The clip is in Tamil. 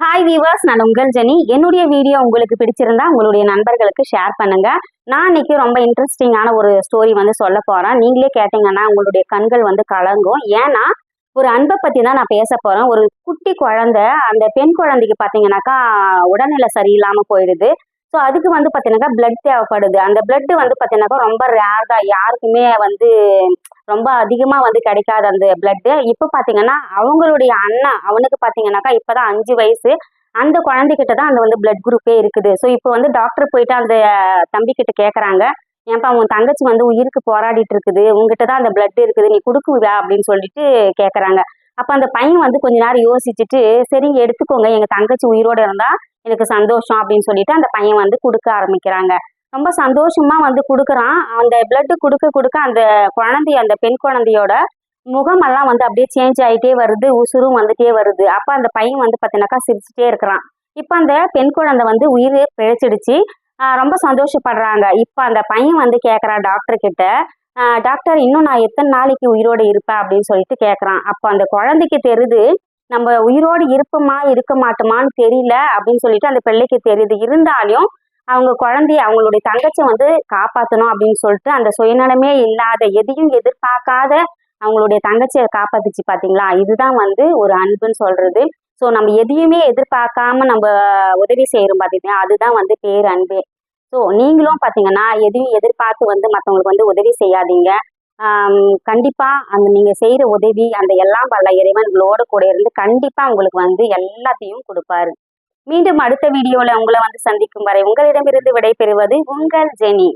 ஹாய் வீவர்ஸ் நான் உங்கள் ஜெனி. என்னுடைய வீடியோ உங்களுக்கு பிடிச்சிருந்தா உங்களுடைய நண்பர்களுக்கு ஷேர் பண்ணுங்க. நான் இன்னைக்கு ரொம்ப இன்ட்ரெஸ்டிங்கான ஒரு ஸ்டோரி வந்து சொல்ல போறேன். நீங்களே கேட்டீங்கன்னா உங்களுடைய கண்கள் வந்து கலங்கும். ஏன்னா ஒரு அன்பை பத்தி தான் நான் பேச போறேன். ஒரு குட்டி குழந்தை அந்த பெண் குழந்தைக்கு பாத்தீங்கன்னாக்கா உடல்நிலை சரியில்லாம போயிடுது. ஸோ அதுக்கு வந்து பார்த்தீங்கன்னாக்கா பிளட் தேவைப்படுது. அந்த பிளட் வந்து பார்த்தீங்கன்னாக்கா ரொம்ப ரேர் தான். யாருக்குமே வந்து ரொம்ப அதிகமாக வந்து கிடைக்காது அந்த பிளட்டு இப்போ பார்த்தீங்கன்னா அவங்களுடைய அண்ணா அவனுக்கு பார்த்தீங்கன்னாக்கா இப்போ தான் அஞ்சு வயசு. அந்த குழந்தைகிட்ட தான் அந்த வந்து பிளட் குரூப்பே இருக்குது. ஸோ இப்போ வந்து டாக்டர் போயிட்டு அந்த தம்பிக்கிட்ட கேட்குறாங்க ஏன்பா உன் தங்கச்சி வந்து உயிருக்கு போராடிட்டு இருக்குது. உங்ககிட்ட தான் அந்த பிளட் இருக்குது. நீ கொடுக்குவியா? அப்படின்னு சொல்லிட்டு கேட்குறாங்க அப்போ அந்த பையன் வந்து கொஞ்ச நேரம் யோசிச்சுட்டு சரி எடுத்துக்கோங்க. எங்கள் தங்கச்சி உயிரோடு இருந்தால் எனக்கு சந்தோஷம் அப்படின்னு சொல்லிட்டு அந்த பையன் வந்து கொடுக்க ஆரம்பிக்கிறாங்க. ரொம்ப சந்தோஷமா வந்து கொடுக்குறான். அந்த பிளட்டு கொடுக்க கொடுக்க அந்த குழந்தைய அந்த பெண் குழந்தையோட முகமெல்லாம் வந்து அப்படியே சேஞ்ச் ஆகிட்டே வருது உசுரும் வந்துட்டே வருது. அப்போ அந்த பையன் வந்து பார்த்தீங்கன்னாக்கா சிரிச்சுட்டே இருக்கிறான். இப்போ அந்த பெண் குழந்தை வந்து உயிர் பிழைச்சிடுச்சு. ரொம்ப சந்தோஷப்படுறாங்க. இப்போ அந்த பையன் வந்து கேட்குறான் டாக்டர் கிட்ட டாக்டர் இன்னும் நான் எத்தனை நாளைக்கு உயிரோடு இருப்பேன் அப்படின்னு சொல்லிட்டு கேட்குறான் அப்போ அந்த குழந்தைக்கு தெரியுது நம்ம உயிரோடு இருப்போமா இருக்க மாட்டோமான்னு தெரியல அப்படின்னு சொல்லிட்டு அந்த பிள்ளைக்கு தெரியுது. இருந்தாலும் அவங்க குழந்தைய அவங்களுடைய தங்கச்சி வந்து காப்பாற்றணும் அப்படின்னு சொல்லிட்டு அந்த சுயநலமே இல்லாத எதையும் எதிர்பார்க்காத அவங்களுடைய தங்கச்சியை காப்பாத்துச்சு பார்த்தீங்களா இதுதான் வந்து ஒரு அன்புன்னு சொல்றது. ஸோ நம்ம எதையுமே எதிர்பார்க்காம நம்ம உதவி செய்கிறோம் பார்த்தீங்கன்னா அதுதான் வந்து பேர் அன்பே ஸோ நீங்களும் பார்த்தீங்கன்னா எதையும் எதிர்பார்த்து வந்து மற்றவங்களுக்கு வந்து உதவி செய்யாதீங்க. கண்டிப்பாக அந்த நீங்கள் செய்கிற உதவி அந்த எல்லாம் வல்ல இறைவன் உங்களோட கூட இருந்து கண்டிப்பாக உங்களுக்கு வந்து எல்லாத்தையும் கொடுப்பாரு. மீண்டும் அடுத்த வீடியோவில் உங்களை வந்து சந்திக்கும் வரை உங்களிடமிருந்து விடைபெறுவது உங்கள் ஜெனி.